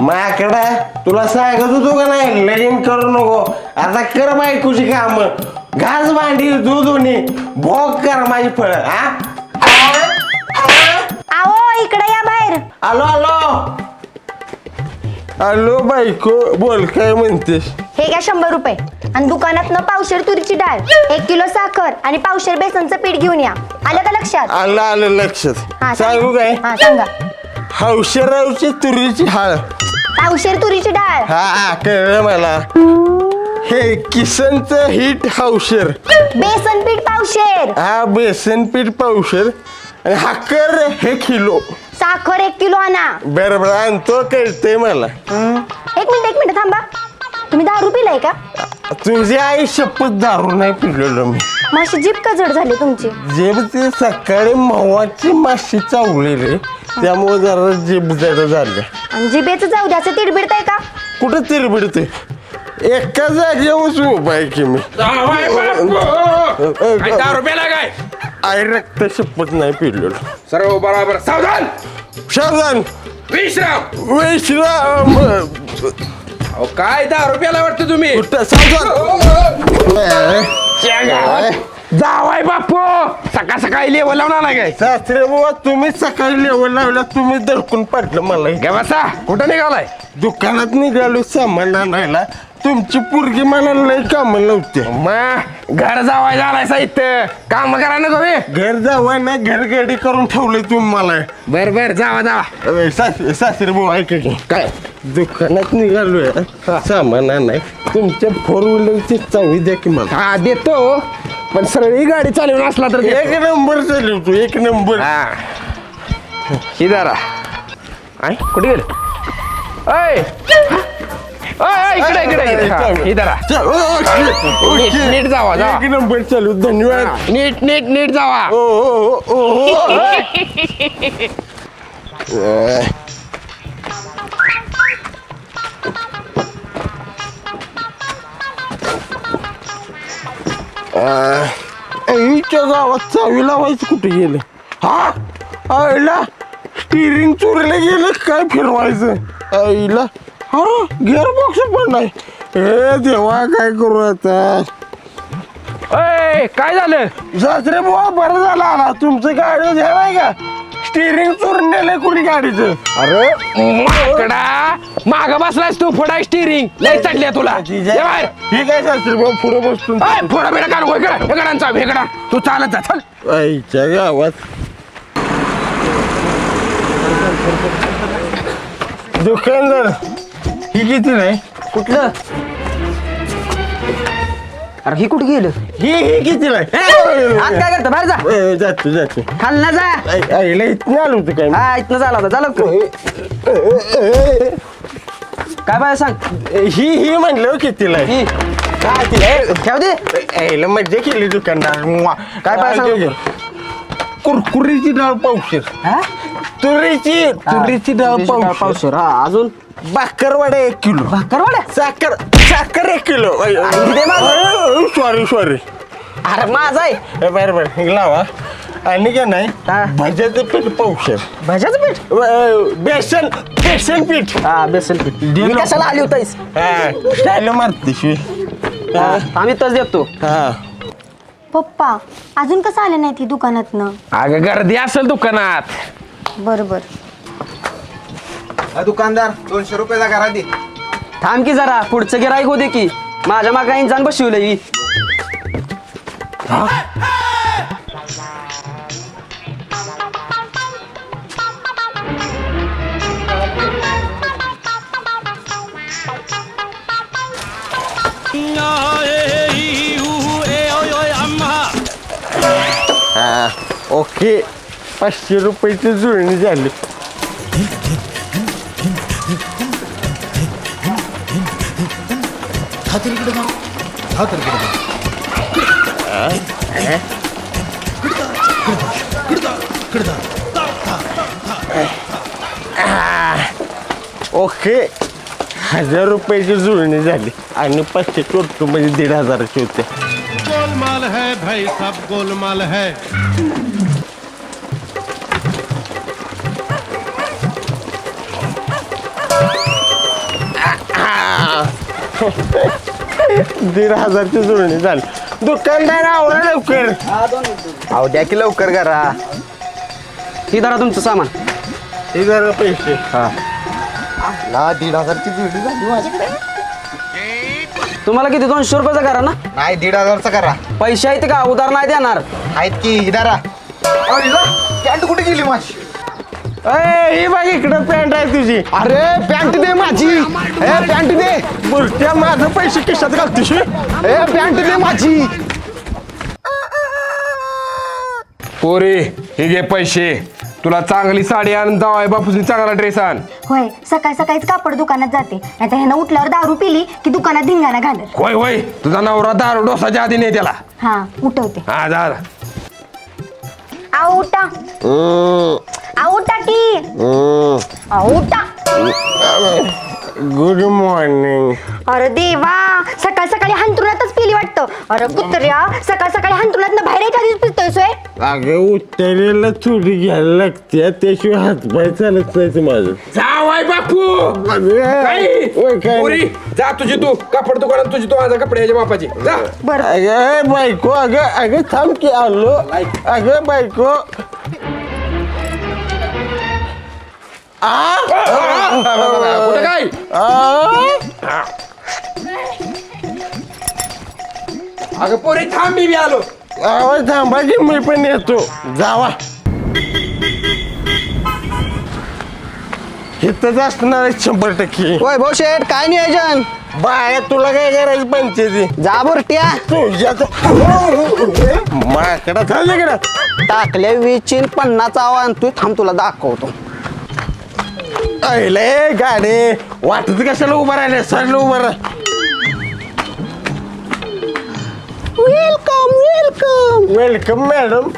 माकडा तुला सांगत होतो का नाही? लगीन करू नको. आता कर बायकोची काम. घास भांडी दूध उनी. भोग कर माझी फळ हा? आओ इकडे या बाहेर. आलो आलो. आलो बायको. बोल काय म्हणतेस? हे घ्या शंभर रुपये. आणि दुकानात न पावशेर तुरीची डाळ एक किलो साखर आणि पावशेर बेसनचं पीठ घेऊन या. आलं का लक्षात? आलं आलं लक्षात. हा, सांगू. काय? हा सांगा. हौशेरावची तुरीची हाळ. पावशेर तुरीची डाळ. हा कळलं मला. हे किसनचं हिट हौशेर. बेसन पीठ पावशेर. हा बेसन पीठ पावशेर. आणि हाकर हे किलो. साखर एक किलो आणा. बरं बरं आणतो कळतंय मला. एक मिनिट एक मिनिट थांबा. तुम्ही दारू पिलाय का? तुझी आई शपथ दारू नाही पिलेलो मी. माशी जीप का जड झाली तुमची? जेब ते सकाळी मवाची माशी चावलेली. त्यामुळे जरा जीभ जड झाले आणि जिबेचं जाऊ द्याचं तिडबिडताय का कुठं तिरबिडते एका जागेवर उभा आहे की मी काय दहा रुपयाला काय आई रक्त शपथ नाही पिलेलो सर्व बरोबर सावधान शारदान विश्राम वैश्राम अहो काय दहा रुपयाला वाटतं तुम्ही कुठं सावधान जावाय बापू! सकाळ सकाळी लेवल लावून आला काय? सासरे बाबा तुम्ही सकाळी लेवल लावल्या तुम्ही दडकून पडलं मला गे बसा! कुठं निघालाय? दुकानात निघालो सामान आणायला. तुमची पोरगी मला लय काम नव्हते मग घर जावाय झालाय साहित्य काम करा ना तुम्ही. घर जावं ना घर गाडी करून ठेवलंय तुम्ही मला. बर बर जावा जावा. अरे, सासरे सासरे भाऊ ऐका की. काय? दुकानात निघालोय सामान आणाय. तुमच्या फोर व्हीलरची चावी द्या की मला. हा देतो. पण सरळी गाडी चालवून असला तर. एक नंबर चालवतो एक नंबर. हा. ही आय कुठे गेलं? अय अय इकडे इकडे इकडे. हा, ही जरा. चा- ओ, ओ, नीट जावा जावा. एक नंबर चालू धन्यवाद. हा, नीट नीट नीट जावा. ओ ओ ओ ओ. आईच्या गावात चावी लावायचं कुठे गेलं? हा? आईला स्टिअरिंग चोरीला गेलं काय फिरवायचं? आईला? हा गिअर बॉक्स पण नाही. हे देवा काय करू आता? काय झालं? सासरे बुवा बरं झालं आला. तुमचं गाडी नाही का? स्टिअरिंग चोरून नेलंय कुणी गाडीचं अरे. माकडा माग बसलास तू फोडा स्टिअरिंग लय चढल्या तुला. ये बाहेर. ठीक आहे सासरे बुवा पुढे बसतो. अय, फोडा बिडा काढ इकडे हेकडांचा हेकडा तू चालत जा चल. आईच्या गावात. दुकानदार ही किती नाही? कुठलं? अरे ही कुठे गेलं? ही ही किती आज काय करतो? बाहेर जा. जातो जातो खाल ना जा. आईला इथं आलो होतं काय हा इथनं झाला होता. झालं काय पाहिजे सांग? ही ही म्हणलं कितीला आहे? ही. काय ती? ठेव दे. मज्जा केली दुकानदार. मुआ. काय पाहिजे सांग? घे. कुरकुरीची डाळ पावशेर. हा? तुरीची तुरीची डाळ डाळ पावशेर. पावशेर. हा अजून? बाकरवाडा एक किलो. भाकरवाड्या साखर साखर एक किलो. दे सॉरी सॉरी अरे माझा आहे. बरं बरं. हे लावा. आणि काय नाही हा. भाज्याचं पीठ पावशेर. भाज्याचं पीठ? व- बेसन बेसन पीठ. हा बेसन पीठ. मी कशाला आली होतास? हा स्टाईल मारते शिवी आम्ही तस देतो. हा. पप्पा अजून कसं आले नाही ती दुकानातनं? अगं गर्दी असेल दुकानात. बरं बरं. हा, दुकानदार दोनशे रुपयाचा करा दे. थांब की जरा पुढचं गिराईक होते की. माझ्या मागा इंजान बसवलंय हा ओके. पाचशे रुपयाची जुळणी झाली. ओके. हजार रुपयाची जुळणी झाली. आणि पाचशे चोरटू म्हणजे दीड हजाराचे होते गोलमाल है भाई सब गोलमाल है. दीड हजारची जुळणी झाली. दुकानदार आवडा लवकर. अहो द्या की लवकर करा. ही धरा तुमचं सामान. हे जरा पैसे. ला दीड हजारची जुळणी झाली माझ्याकडे. तुम्हाला किती? दोनशे रुपयाचा करा ना. नाही दीड हजारचा करा. पैसे आहेत का? उधार नाही देणार. आहेत की इदारा कॅन्ट कुठे गेली माझी? अय ही बघ इकडं पॅन्ट आहे तुझी. अरे पॅन्ट दे माझी. ए पॅन्ट दे. बुरट्या माझं पैसे खिशात घालतीस ए पॅन्ट दे माझी. पोरे हे घे पैसे. तुला चांगली साडी आण जावाय बापूसनी चांगला ड्रेस आण. होय सकाळ सकाळीच कापड दुकानात जाते. नाही तर ह्यानं उठल्यावर दारू पिली की दुकानात धिंगाणा घालत. होय होय. तुझा नवरा दारू डोसाच्या आधी नाही त्याला. हा उठवते. हा जा जा. आऊ उठा आऊ उठा की आऊ उठा गुड मॉर्निंग अरे देवा सकाळ सकाळी हंतरुणातच पिली वाटतं. अरे कुत्र्या सकाळ सकाळी हंतरुणात बाहेर यायच्या आधीच पितोय सोय अगं उत्तरेला चुरी घ्यायला लागते त्याशिवाय हातपाय चालत नाही माझं. जावाय बापू! काय? ओय, काय? पोरी जा तुझी तू कापड दुकानात तुझी तू माझा कपडे याच्या बापाची. जा. बर. अगं बायको अगं अगं थांब की आलो. अगं बायको. कुठं काय? आ अगं पोरी थांब मी बी आलो. आवाज मी पण येतो. जावा. इथंच असणार आहे शंभर टक्के. वैभव शेठ काय नियोजन? बाया तुला काय करायचं पंचायती? जा बुरट्या. तुझ्याच माकडा टाकल्या आव्हान तू थांब तुला दाखवतो. अहिले गाडी वाटत कशाला उभं राहिले सरला उभं राह. वेलकम वेलकम वेलकम मॅडम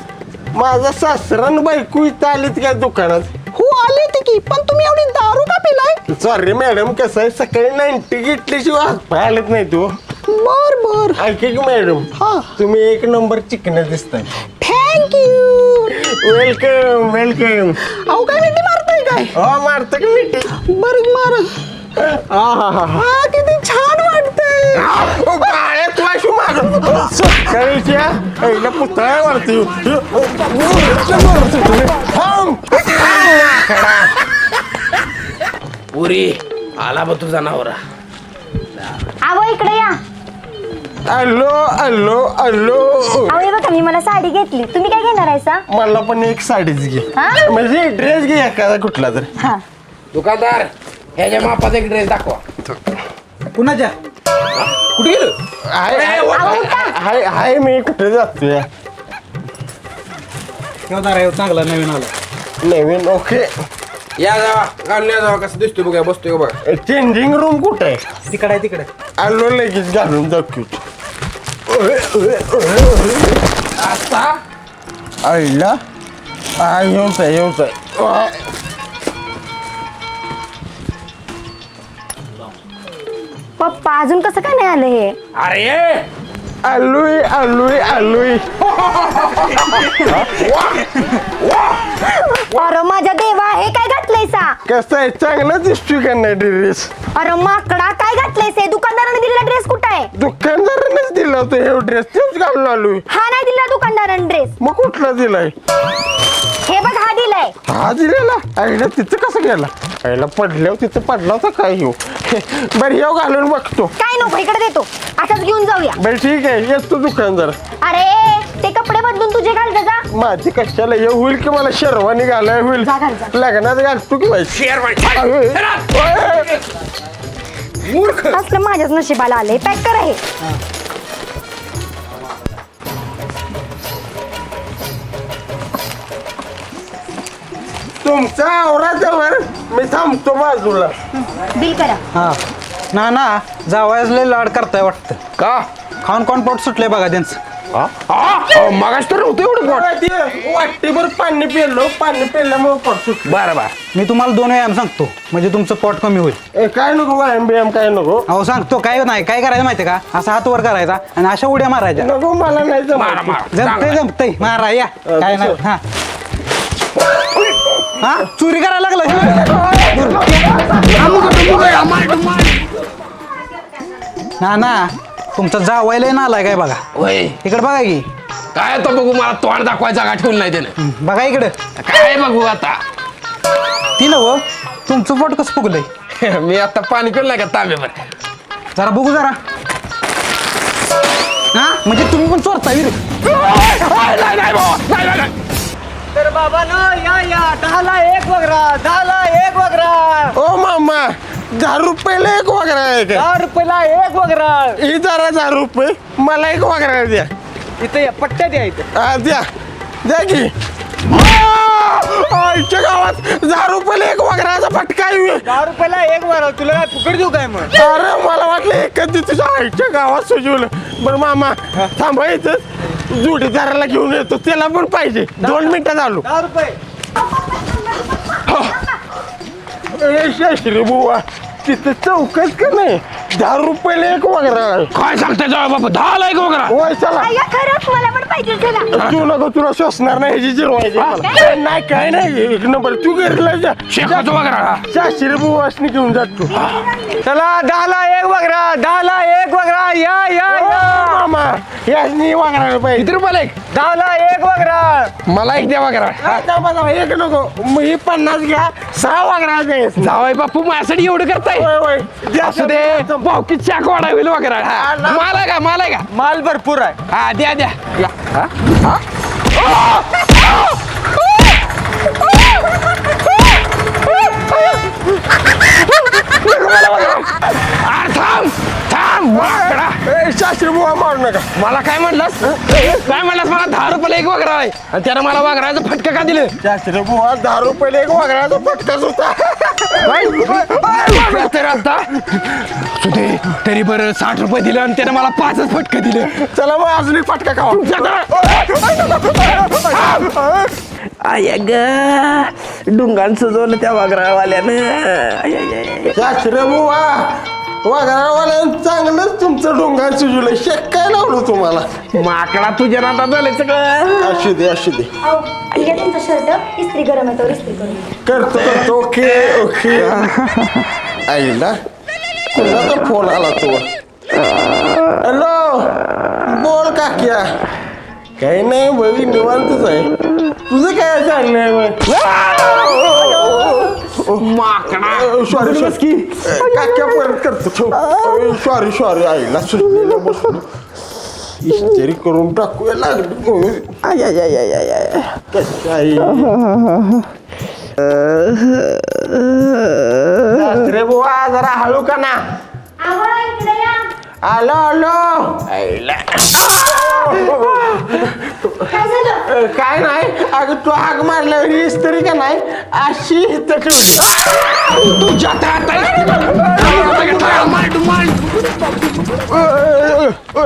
माझा सासरान बायको इथं आलीत का दुकानात? हो आले ते की. पण तुम्ही एवढी दारू का पिलाय? सॉरी मॅडम कसं आहे? सकाळी नाईन्टी घेतल्याशिवाय हात पाय आलेत नाही तू बर बर. ऐका की मॅडम हा. तुम्ही एक नंबर चिकन दिसताय. थँक्यू वेलकम वेलकम अहो काय मिठी मारताय काय? हो मारतं की मिठी. बर मार. हा किती छान वाटतंय. ओ बाळ्या तू अशी माग सकाळीच्या पहिला पुतळा मारते पोरी आला बा तुझा नवरा. आव इकडे या. अल्लो अल्लो अल्लो अहो हे बघा मी मला साडी घेतली. तुम्ही काय घेणार आहे सा? मला पण एक साडीच घे. हा? म्हणजे ड्रेस घे एखादा कुठला तर. हा. दुकानदार ह्याच्या मापाचा एक ड्रेस दाखवा. कुणाच्या? कुठे गेलो? हाय अरे, मी कुठे जातोय? चांगला नवीन आला. नवीन ओके. या जावा घालून या जावा कसं दिसतोय बघा बसतोय का बघा चेंजिंग रूम कुठे? आहे तिकडे आहे तिकडे. आलो लगेच घालून दाखवतो आता आईला हा येऊच आहे येऊच आहे पप्पा अजून कसं काय नाही आलं हे? अरे! आलोय आलोय आलोय अरे माझ्या देवा हे काय घातलंय सा कसं आहे? चांगला दिसतोय का नाही ड्रेस? अरे माकडा काय घातलंयस हे? दुकानदाराने दिलेला ड्रेस कुठं आहे? दुकानदारानेच दिला होता हे ड्रेस तेच घालून आलोय. हा नाही दिला दुकानदाराने ड्रेस मग कुठला दिलाय? हे बघ हा दिलाय. हा दिलेला? आईला तिथं कसं गेला? आईला पडल्यावर तिथं पडला होता काय येऊ बरं येऊ घालून बघतो. काय नको इकडे देतो. असाच घेऊन जाऊया. बरं ठीक आहे येतो दुकानदार. अरे ते कपडे बदलून तुझे घाल जा. माझी कशाला येऊ होईल की मला शेरवानी घालाय होईल? जा घाल, जा. लग्नात घालतो की बाई? मूर्ख. असलं माझ्याच नशिबाला आलंय. पॅक करा हे. तुमचा आवराजवळ मी थांबतो बाजूला. बिल करा. हा. ना ना. जावयाच लय लाड करताय वाटतं. का? खाऊन कोण पोट सुटलंय बघा त्यांचं. मगाच तर नव्हतं एवढं पोट. वाटीभर पाणी पिलो पाणी पिल्यामुळे पडतो बरं बरं. मी तुम्हाला दोन व्यायाम सांगतो. म्हणजे तुमचं पोट कमी होईल. ए काय नको व्यायाम बियाम काय नको? अहो सांगतो काय नाही काय करायचं माहितीये का? असा हात वर करायचा आणि अशा उड्या मारायच्या. नको मला नाही मारा जमत. मारा जमतंय जमतंय. मारा या. काय नाही हा. हा? चोरी करायला लागला ना ना तुमचा जावायला ना आलाय काय बघा? वय. इकडे बघा की. काय तो बघू मला तोंड दाखवायचा जागा ठेवून नाही त्याने बघा इकडे. काय बघू आता? ती नव तुमचं पोट कसं फुगलंय? मी आता पाणी पिलं नाही का तांब्यावर जरा बघू जरा. हा? म्हणजे तुम्ही पण चोरता विरू. नाही नाही भाऊ, नाही, नाही, नाही. तर बाबा ना या या. दहाला एक वगरा दहाला एक वगरा. ओ मामा दहा रुपयाला एक वगैरे आहे का? दहा रुपयाला एक वगरा. ही जरा दहा रुपये. मला एक वगैरे द्या. इथे या, पट्ट्या द्या इथे. हा, द्या. द्या की. आ! आईच्या गावात दहा रुपयाला एक वगैरेचा फटका आहे. दहा रुपयाला एक वगरा तुला काय फुकट देऊ काय मग? अरे मला वाटलं एकच तुझ्या आईच्या गावात सुजवलं बरं मामा थांबा इथं. जोडीदाराला घेऊन येतो. त्याला पण पाहिजे. दोन मिनिटात आलो दहा रुपये ए, शास्त्री बुवा तिथं चौकच का नाही? दहा रुपयाला एक वगैरे. आहे. काय सांगताय जाऊ बाबा दहा लाईक वगैरे. होय चला. अय्या खरंच मला पण पाहिजे चला तू नको तुला श्वसणार नाही ह्याची जिरवायची मला. नाही काय नाही एक नंबर. तू घरला जा. शेकाचं वगैरे. शास्त्री बुवासनी घेऊन जात तू. चला दहाला एक वगरा दहाला एक वगरा. या या या. मामा. यासनी वागणार पाहिजे किती रुपयाला एक? दहाला एक वगरा मला एक द्या वगैरे हा, एक नको. मग ही पन्नास घ्या सहा वागणार द्यायचं जावाय बापू माझ्यासाठी एवढं करताय? होय होय. द्या असू दे. भावकी चाक वाढावी वगैरे मला का मला का माल भरपूर आहे. हा द्या द्या. हा? हा? अरे थांब. वाकडा ए, शास्त्री बुवा मारू नका मला काय म्हणलास काय म्हणलास मला दहा रुपयाला एक वगैरे आहे आणि त्यानं मला वगैराचं फटका का दिलं शास्त्री बुवा दहा रुपयाला एक वागण्याचा फटकाच होता तर आता सुधे तरी बरं साठ रुपये दिलं आणि त्यानं मला पाचच फटकं दिलं चला मग अजून एक फटका खावा आय ग डुंगान सजवलं त्या वागरावाल्यानं शास्त्री बुवा वाघरावाल्यानं चांगलंच तुमचं डोंगर सुजवलं शेक काय लावलं तुम्हाला? माकडा तुझ्या नाता झालं सगळं. असू दे असू दे. अहो, ठीक आहे तुमचा शर्ट. इस्त्री गरम आहे तो इस्त्री करून करतो करतो. Okay okay. आईला कुणाचा फोन आला तो हॅलो बोल काक्या. काही नाही बघी निवांतच आहे. तुझं काय चाललंय माकडा. सॉरी सॉरी काक्या परत करतो. सॉरी सॉरी आईला सुटलेलं बसलो इस्त्री करून टाकूया लागली आय आय आय आय आय आय आई. सासरे बुवा जरा हळू का ना? आलो आलो आईला. काय झालं? अ, काय नाही. अगं तू हाक मारल्यावर ही इस्त्री का नाही? अशी ठेवली तुझ्या तर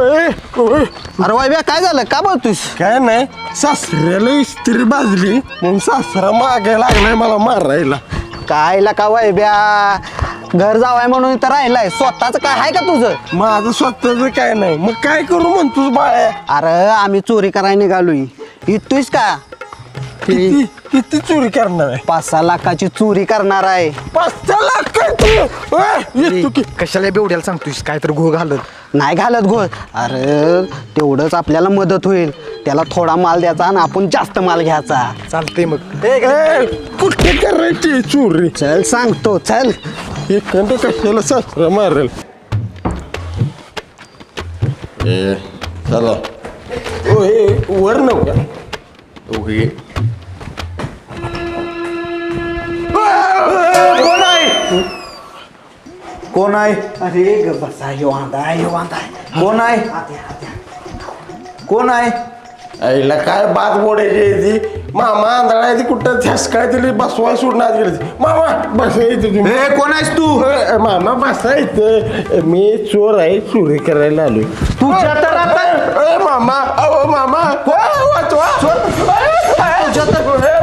अरे वाय काय झालं? का बोलतोस काय नाही. सासऱ्याला इस्त्री बाजली म्हणून सासरा मागे लागलाय मला मारायला. काय का वाय ब्या? घर जावाय म्हणून इथं राहिलाय. स्वतःच काय आहे का तुझं? माझं स्वतःच काय नाही. मग काय करू म्हणतोस बाळ्या? अरे आम्ही चोरी करायला निघालोय. इतोयस का? किती? किती? चोरी करणार आहे? पाच सहा लाखाची चोरी करणार आहे. पाच सहा लाख काय तू ओय, येतो की कशाला बेवड्याला सांगतोयस? काय तर घो घालत. नाही घालत घो अरे तेवढंच आपल्याला मदत होईल. त्याला थोडा माल द्यायचा आणि आपण जास्त माल घ्यायचा. चालते मग. ए, कुठे करायची चोरी? चल सांगतो चल. एखाद कशाला सासरा मारेल? ए चला. ओ ए वर नव्हता. ओके कोण आहे? कोण आहे? अरे ग बसा यो वांदा यो वांदा कोण आहे? कोण आहे? आईला काय बात बोडायची ती? मामा आंधळा आहे ती कुठं? झसकाय दिली बसवाय सोडण्यात गेली. मामा बसा इथे तुम्ही. ए कोण आहेस तू? ए, मामा बसा इथे. मी चोर आहे चोरी करायला आलोय. तुझ्या तर आता ए मामा अहो मामा. ए, वाचवा.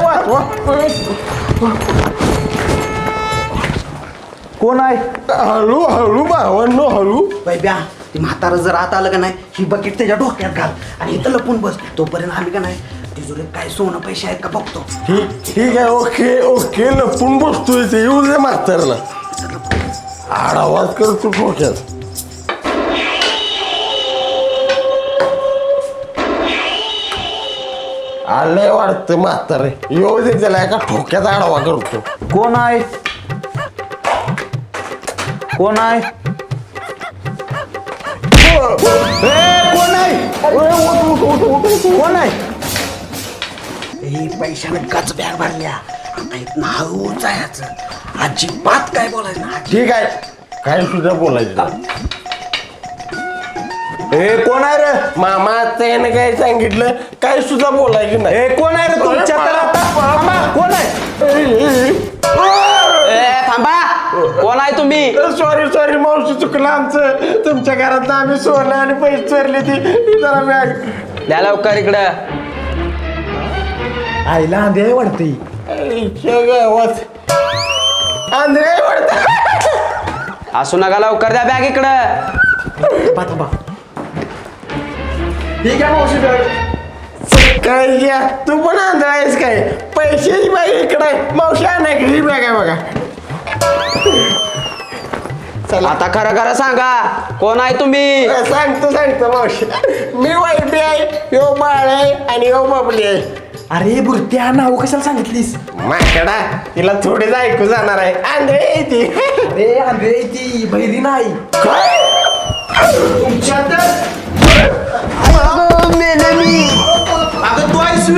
वाचवा. कोण आहे? हळू हळू भावन हळू. बैब्या ते म्हातारं जर आत आलं का नाही ही बकेट त्याच्या डोक्यात घाल आणि इथं लपून बस. तोपर्यंत आम्ही का नाही तिजोरीत काय सोनं पैसे आहेत का बघतो. ठीक ठीक आहे ओके ओके लपून बसतोय ते येऊ दे म्हातारला आडावाज करतो डोक्यात. आलंय वाटतं म्हातारे. येऊ दे त्याला एका ठोक्यात आडावा करतो. कोण आहे? कोण आहे? ए, कोण आहे? कोण आहे पैशाने गच बॅग भरल्या. आता इथं हळू जायचं अजिबात काय बोलायचं नाही. ठीक आहे. काय सुद्धा बोलायचं. ए कोण आहे रे? मामा त्याने काय सांगितलं? काय सुद्धा बोलायचं नाही. ए कोण आहे रे तुमच्या तर आता थांबा, कोण आहे? कोण आहे तुम्ही? सॉरी सॉरी मावशी चुकलं आमचं. तुमच्या घरात आम्ही सोनं आणि पैसे चोरले ती. ही जरा बॅग द्या लवकर इकडं. आईला आंधळे वाटते. गावात. आंध्रे वाटत. असू नका लवकर द्या बॅग इकडं. ठीक आहे मावशी बॅग. काय घ्या. तू पण आंध्र आहेस काय? पैशाची बॅग इकडे आहे. मावशी आणा की ही बॅग आहे बघा. आता खरं खरं सांगा कोण आहे तुम्ही सांगतो सांगतो मावशी मी वाईटी आहे यो बाळ आहे आणि यो बाबली आहे अरे बुरट्या नाव कशाला सांगितलीस माकडा तिला थोडीच ऐकू जाणार आहे आंधळे आहे ती अरे आंधळे ती बहिरी नाही काय अगं तू आहेस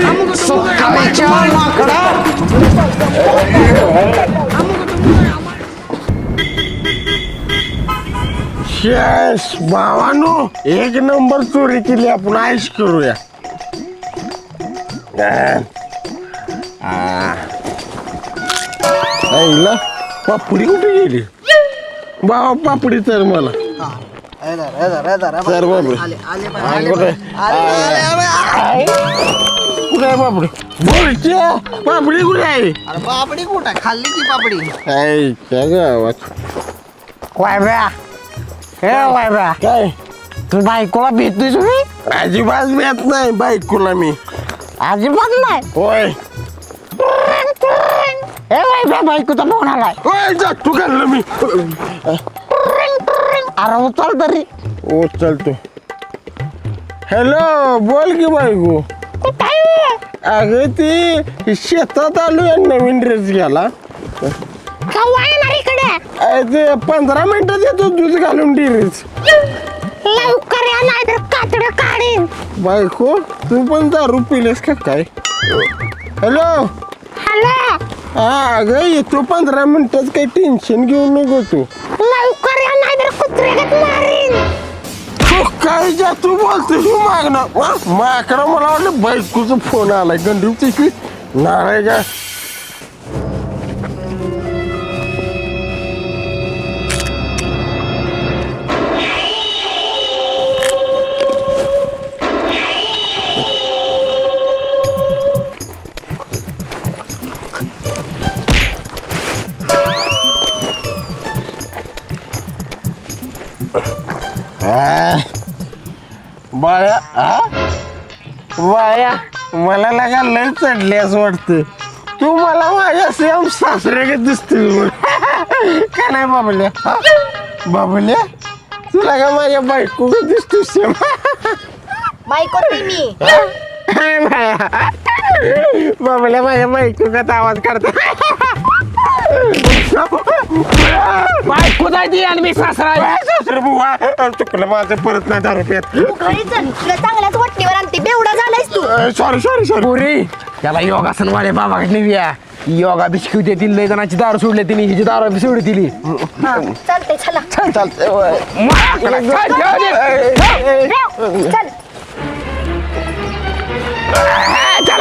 शेष भावानो एक नंबर चोरी केली आपण आईश करूया. आईला पापडी कुठे गेली? भावा पापडी तर मला. तर आई कुठे आहे पापडी? बोलच्या पापडी कुठे आहे? पापडी कुठं आहे? खाल्ली की पापडी? आईच्या गावात वायब्या हे वायब्या. काय? तू बायकोला भेटतोय तुम्ही अजिबात भेट नाही बायकोला मी. अजिबात नाही. होय. हे वायब्या बायकोचा फोन आलाय. होय जा तू खाल्लं मी. अरे उचल तरी. ओ चलतो हॅलो बोल की बायको. अगं ती शेतात आलो नवीन ड्रेस घ्यायला. कवा येणार इकडे. अरे ते पंधरा मिनिटात येतो दूध घालून डिरेस लवकर या नाही तर कातड काढीन. बायको तू पण दारू पिलेस का काय? हॅलो? हॅलो? हा अगं येतो पंधरा मिनिटात काही टेन्शन घेऊ नको तू. लवकर या नाही तर कुत्र्यागत मारीन. काय जा तू बोलतो तू मागणं माकडं मला वाटलं बैकूचा फोन आलाय. गंडू पिशवी नाराय मला लागा लय चढले असं वाटतं. तू मला माझ्या सेम सासरे दिसते का नाही बाबल्या? हा? बाबल्या? तुला का माझ्या बायको दिसतो सेम बायको मी. बाबल्या माझ्या बायको का आवाज काढतो. बायको आणि मी सासरा सासरे बुवा चुकलं माझं परत नाही दारू पेत घरी चल तुला चांगल्याच वट्टीवर आणते बेवडा झालायस तू सॉरी सॉरी सॉरी पुरी त्याला योगासन वाले बाबाकडे नेऊया योगा बी शिकवते तिने लय जणांची दारू सोडले तिने हिची दारू बी सोडली हा चालते चला चालतंय चल चला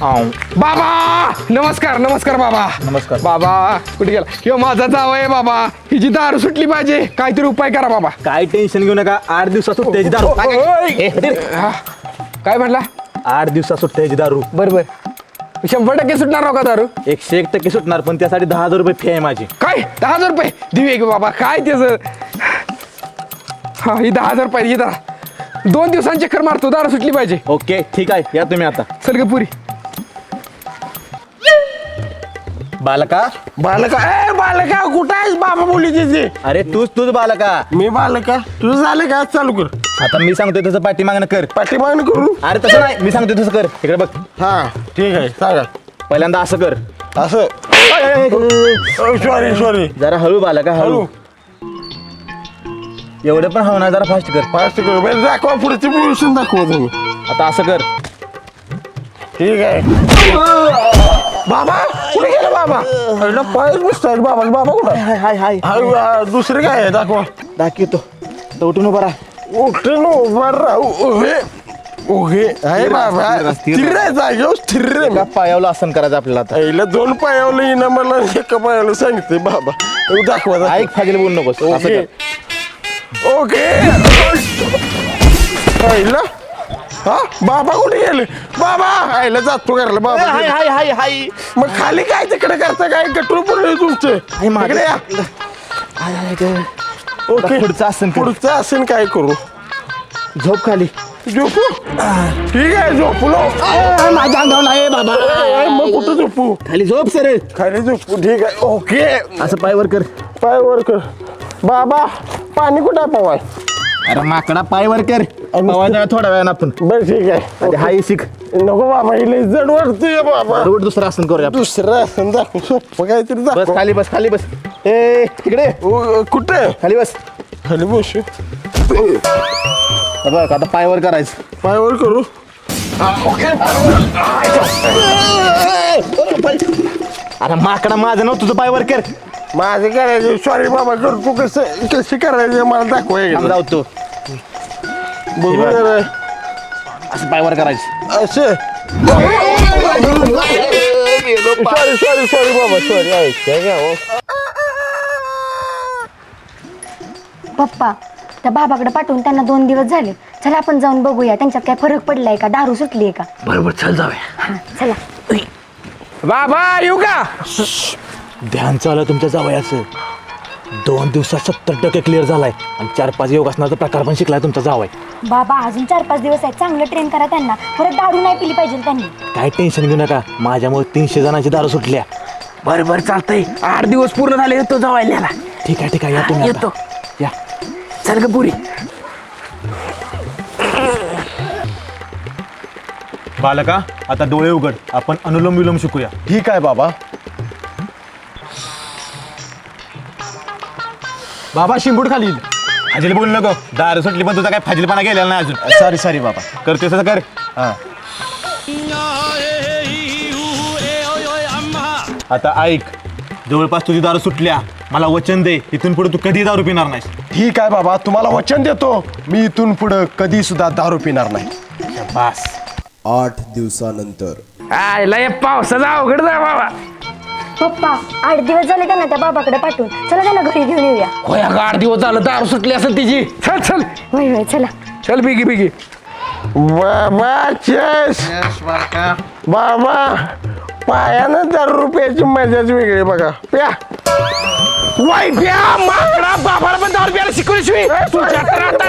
बाबा! नमस्कार नमस्कार बाबा. नमस्कार. बाबा कुठे गेला? किंवा माझा जाव आहे बाबा. हिची दारू सुटली पाहिजे. काहीतरी उपाय करा बाबा. काय टेन्शन घेऊ नका. आठ दिवसात सुट्ट्याची दारू. हा. काय म्हटला? आठ दिवसात सुट्ट्याची दारू. बर बर. शंभर टक्के सुटणार हो का दारू? एकशे एक टक्के सुटणार पण त्यासाठी दहा हजार रुपये फी आहे माझी. काय? दहा हजार रुपये? दिवे की बाबा. काय त्याच? हा ही दहा हजार रुपये दहा. दोन दिवसांची चक्कर मारतो. दारू सुटली पाहिजे. ओके ठीक आहे. या तुम्ही आता. चल ग पुरी बालका? बालका? ए बालका कुठं आहेस? बाबा बोली तिथे अरे तूच तूच बालका. मी बालका. तुझं झालं का? चालू कर. आता मी सांगतोय तसं पाठीमागणं कर. पाठीमागणं करू? अरे तसं नाही. मी सांगतोय तसं कर. इकडे बघ. हा ठीक आहे. सांगा. पहिल्यांदा असं कर. असं? सॉरी सॉरी जरा हळू बालका हळू. एवढं पण हवं ना जरा फास्ट कर. फास्ट कर. बरं दाखवा पुढची पोझिशन दाखवा तुम्ही. आता असं कर. ठीक आहे. बाबा कुठे गेला बाबा? अरे पाय दिसतात बाबा बाबा कुठं? हाय हाय हाय. हाय, हा, दुसरे काय आहे? दाखवा. दाखवतो तो. उठून उभा राहा. उठून उभा राहू. उभे उभे. आहे बाबा स्थिर स्थिर आहे जागेवर स्थिर आहे. एका पायावलं आसन करायचं आपल्याला आता. आईला दोन पायावलं येईना मला एका पायाला सांगते बाबा. दाखवा दाखवा. ऐक फाजील बोलू नकोस. असं ओके. कर. ओके. आईला. हा? बाबा कुठे गेले? बाबा! आईला जातो घरला बाबा हाय हाय हाय हाय. मग खाली काय तिकडे करता काय? गटरू पडले तुमचे. इकडे या. Hi, hi. ओके. पुढचं आसन कर. पुढचं आसन काय करू? झोप खाली. झोपू? ठीक आहे झोपलो माझ्या अंगावर आहे बाबा. ए, मग कुठं झोपू? खाली झोप सर. खाली झोपू ठीक आहे. ओके. असं पायवर कर. पाय वर कर. बाबा पाणी कुठं आहे पवाय? अरे माकडा पायवर कर. पवायचा थोड्या वेळानं आपण. बरं ठीक आहे. आधी हाय शिक. नको बाबा हिला जड वाटतंय बाबा. रोड दुसरं आसन करूया आपण. दुसरं असं दाखव. सोपं काहीतरी बस दाखव खाली बस खाली बस. ए तिकडे कुठं? खाली बस. खाली बसू. हे बघ आता पायवर करायचं. पायावर करू. अरे माकडा माझं नव्हतं तुझं पायवर कर. माझं करायचं सॉरी बाबा कर तू कसं कशी करायचं मला दाखव थांब एकदा. जाऊ तू. बघू. जरा. असं पायवर करायचं. असं. सॉरी सॉरी सॉरी बाबा सॉरी पप्पा त्या बाबाकडे पाठवून त्यांना दोन दिवस झाले. चला आपण जाऊन बघूया. त्यांच्यात काय फरक पडलाय का? दारू सुटली आहे का? बरोबर चल जाऊया. हा चला. बाबा येऊ का? ध्यान चालू तुमच्या जावयाचं. दोन दिवसात सत्तर टक्के क्लिअर झालाय. आणि चार पाच योगासनाचा प्रकार पण शिकलाय तुमचा जावाय. बाबा अजून चार पाच दिवस आहेत. चांगलं ट्रेन करा त्यांना. परत दारू नाही पिली पाहिजे त्यांनी. काय टेन्शन घेऊ नका. माझ्यामुळे तीनशे जणांची दारू सुटल्या. बरं बरं चालतंय. आठ दिवस पूर्ण झाले येतो जावायला. ठीक आहे ठीक आहे या तुम्ही. येतो. या. चल ग पुरी. बालका आता डोळे उघड. आपण अनुलोम विलोम शिकूया. ठीक आहे बाबा. बाबा शिंबूड खाली. फाजील बोल नको. दारू सुटली पण तुझा काय फाजीलपणा गेलेला नाही अजून. सॉरी सॉरी बाबा. करतोय तसं कर. आता ऐक जवळपास तुझी दारू सुटल्या. मला वचन दे इथून पुढे तू कधी दारू पिणार नाहीस. ठीक आहे बाबा. तुम्हाला वचन देतो. मी इथून पुढं कधी सुद्धा दारू पिणार नाही. बास आठ दिवसानंतर. आयला या पावसाचा अवघड जा बाबा. पप्पा आठ दिवस झाले त्यांना त्या बाबाकडे पाठवून. चला त्यांना घरी घेऊन येऊया. होय अगं आठ दिवस झालं दारू सुटली असेल तिची. चल चल. होय होय चला. चल बिगी बिगी. बाबा चेस. बाबा पायानं दारू रुपयाची मजाच वेगळी बघा. प्या. वाई प्या माकडा बाबाला पण दारू प्यायला शिकवली शिवी तुझ्या तर आता